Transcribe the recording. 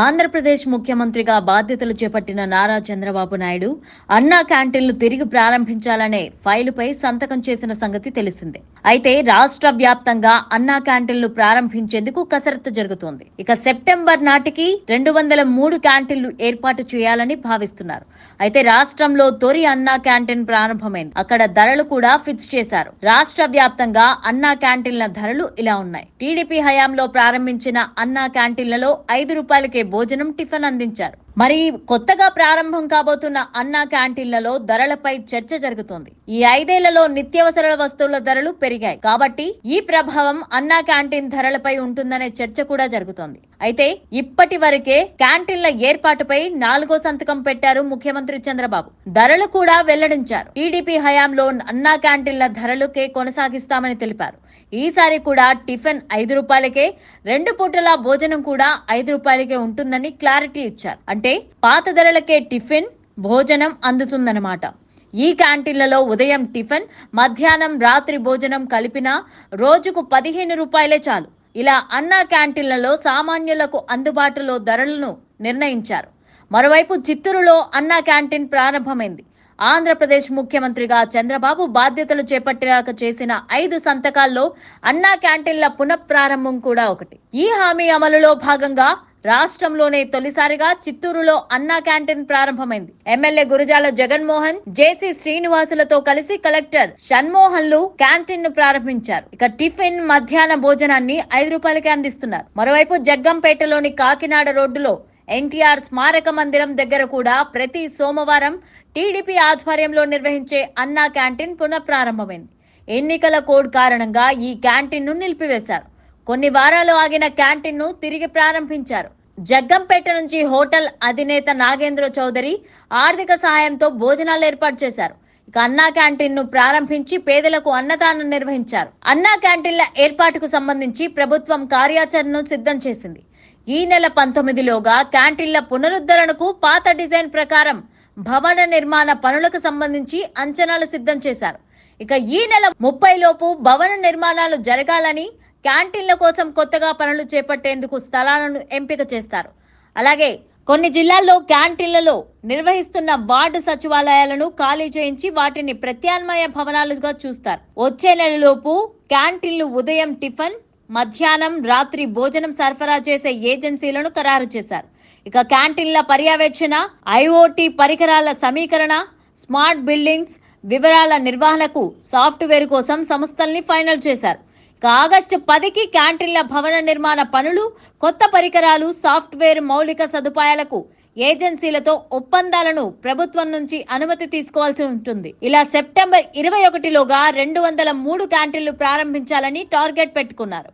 ఆంధ్రప్రదేశ్ ముఖ్యమంత్రిగా బాధ్యతలు చేపట్టిన నారా చంద్రబాబు నాయుడు అన్నా క్యాంటీన్లు తిరిగి ప్రారంభించాలనే ఫైలుపై సంతకం చేసిన సంగతి తెలిసిందే. అయితే రాష్ట్ర వ్యాప్తంగా అన్నా క్యాంటీన్లు ప్రారంభించేందుకు కసరత్తు జరుగుతోంది. ఇక సెప్టెంబర్ నాటికి రెండు వందల మూడు క్యాంటీన్లు ఏర్పాటు చేయాలని భావిస్తున్నారు. అయితే రాష్ట్రంలో తొలి అన్నా క్యాంటీన్ ప్రారంభమైంది. అక్కడ ధరలు కూడా ఫిక్స్ చేశారు. రాష్ట్ర వ్యాప్తంగా అన్నా క్యాంటీన్ల ధరలు ఇలా ఉన్నాయి. టీడీపీ హయాంలో ప్రారంభించిన అన్నా క్యాంటీన్లలో ఐదు రూపాయలకి భోజనం టిఫిన్ అందించారు. మరి కొత్తగా ప్రారంభం కాబోతున్న అన్నా క్యాంటీన్లలో ధరలపై చర్చ జరుగుతోంది. ఈ ఐదేళ్ళలో నిత్యావసర వస్తువుల ధరలు పెరిగాయి. కాబట్టి ఈ ప్రభావం అన్నా క్యాంటీన్ ధరలపై ఉంటుందనే చర్చ కూడా జరుగుతోంది. అయితే ఇప్పటి వరకే క్యాంటీన్ల ఏర్పాటుపై నాలుగో సంతకం పెట్టారు ముఖ్యమంత్రి చంద్రబాబు. ధరలు కూడా వెల్లడించారు. టీడీపీ హయాంలో అన్నా క్యాంటీన్ల ధరలకే కొనసాగిస్తామని తెలిపారు. ఈసారి కూడా టిఫిన్ ఐదు రూపాయలకే రెండు పూటల భోజనం కూడా ఐదు రూపాయలకే ఉంటుందని క్లారిటీ ఇచ్చారు. అంటే పాత ధరలకే టిఫిన్ భోజనం అందుతుందన్నమాట. ఈ క్యాంటీన్లలో ఉదయం టిఫిన్ మధ్యాహ్నం రాత్రి భోజనం కలిపిన రోజుకు పదిహేను రూపాయలే చాలు. ఇలా అన్నా క్యాంటీన్లలో సామాన్యులకు అందుబాటులో ధరలను నిర్ణయించారు. మరోవైపు చిత్తూరులో అన్నా క్యాంటీన్ ప్రారంభమైంది. ఆంధ్రప్రదేశ్ ముఖ్యమంత్రిగా చంద్రబాబు బాధ్యతలు చేపట్టాక చేసిన ఐదు సంతకాల్లో అన్నా క్యాంటీన్ల పునఃప్రారంభం కూడా ఒకటి. ఈ హామీ అమలులో భాగంగా రాష్ట్రంలోనే తొలిసారిగా చిత్తూరులో అన్నా క్యాంటీన్ ప్రారంభమైంది. ఎమ్మెల్యే గురజాల జగన్మోహన్ జేసీ శ్రీనివాసులతో కలిసి కలెక్టర్ షణ్మోహన్లు క్యాంటీన్ను ప్రారంభించారు. ఇక టిఫిన్ మధ్యాహ్న భోజనాన్ని ఐదు రూపాయలకే అందిస్తున్నారు. మరోవైపు జగ్గంపేటలోని కాకినాడ రోడ్డులో ఎన్టీఆర్ స్మారక మందిరం దగ్గర కూడా ప్రతి సోమవారం టీడీపీ ఆధ్వర్యంలో నిర్వహించే అన్నా క్యాంటీన్ పునఃప్రారంభమైంది. ఎన్నికల కోడ్ కారణంగా ఈ క్యాంటీన్ను నిలిపివేశారు. కొన్ని వారాలు ఆగిన క్యాంటీన్ను తిరిగి ప్రారంభించారు. జగ్గంపేట నుంచి హోటల్ అధినేత నాగేంద్ర చౌదరి ఆర్థిక సహాయంతో భోజనాలు ఏర్పాటు చేశారు. ఇక అన్నా క్యాంటీన్ను ప్రారంభించి పేదలకు అన్నదానం నిర్వహించారు. అన్నా క్యాంటీన్ల ఏర్పాటుకు సంబంధించి ప్రభుత్వం కార్యాచరణను సిద్ధం చేసింది. ఈ నెల పంతొమ్మిదిలోగా క్యాంటీన్ల పునరుద్ధరణకు పాత డిజైన్ ప్రకారం భవన నిర్మాణ పనులకు సంబంధించి అంచనాలు సిద్ధం చేశారు. ఇక ఈ నెల ముప్పై లోపు భవన నిర్మాణాలు జరగాలని క్యాంటీన్ల కోసం కొత్తగా పనులు చేపట్టేందుకు స్థలాలను ఎంపిక చేస్తారు. అలాగే కొన్ని జిల్లాల్లో క్యాంటీన్లలో నిర్వహిస్తున్న వార్డు సచివాలయాలను ఖాళీ చేయించి వాటిని ప్రత్యామ్నాయ భవనాలుగా చూస్తారు. వచ్చే నెలలోపు క్యాంటీన్లు ఉదయం టిఫిన్ మధ్యాహ్నం రాత్రి భోజనం సరఫరా చేసే ఏజెన్సీలను ఖరారు చేశారు. ఇక క్యాంటీన్ల పర్యవేక్షణ ఐఓటీ పరికరాల సమీకరణ స్మార్ట్ బిల్డింగ్స్ వివరాల నిర్వహణకు సాఫ్ట్వేర్ కోసం సంస్థల్ని ఫైనల్ చేశారు. ఆగస్టు పదికి క్యాంటీన్ల భవన నిర్మాణ పనులు కొత్త పరికరాలు సాఫ్ట్వేర్ మౌలిక సదుపాయాలకు ఏజెన్సీలతో ఒప్పందాలను ప్రభుత్వం నుంచి అనుమతి తీసుకోవాల్సి ఉంటుంది. ఇలా సెప్టెంబర్ ఇరవై ఒకటిలోగా రెండు వందల మూడు క్యాంటీన్లు ప్రారంభించాలని టార్గెట్ పెట్టుకున్నారు.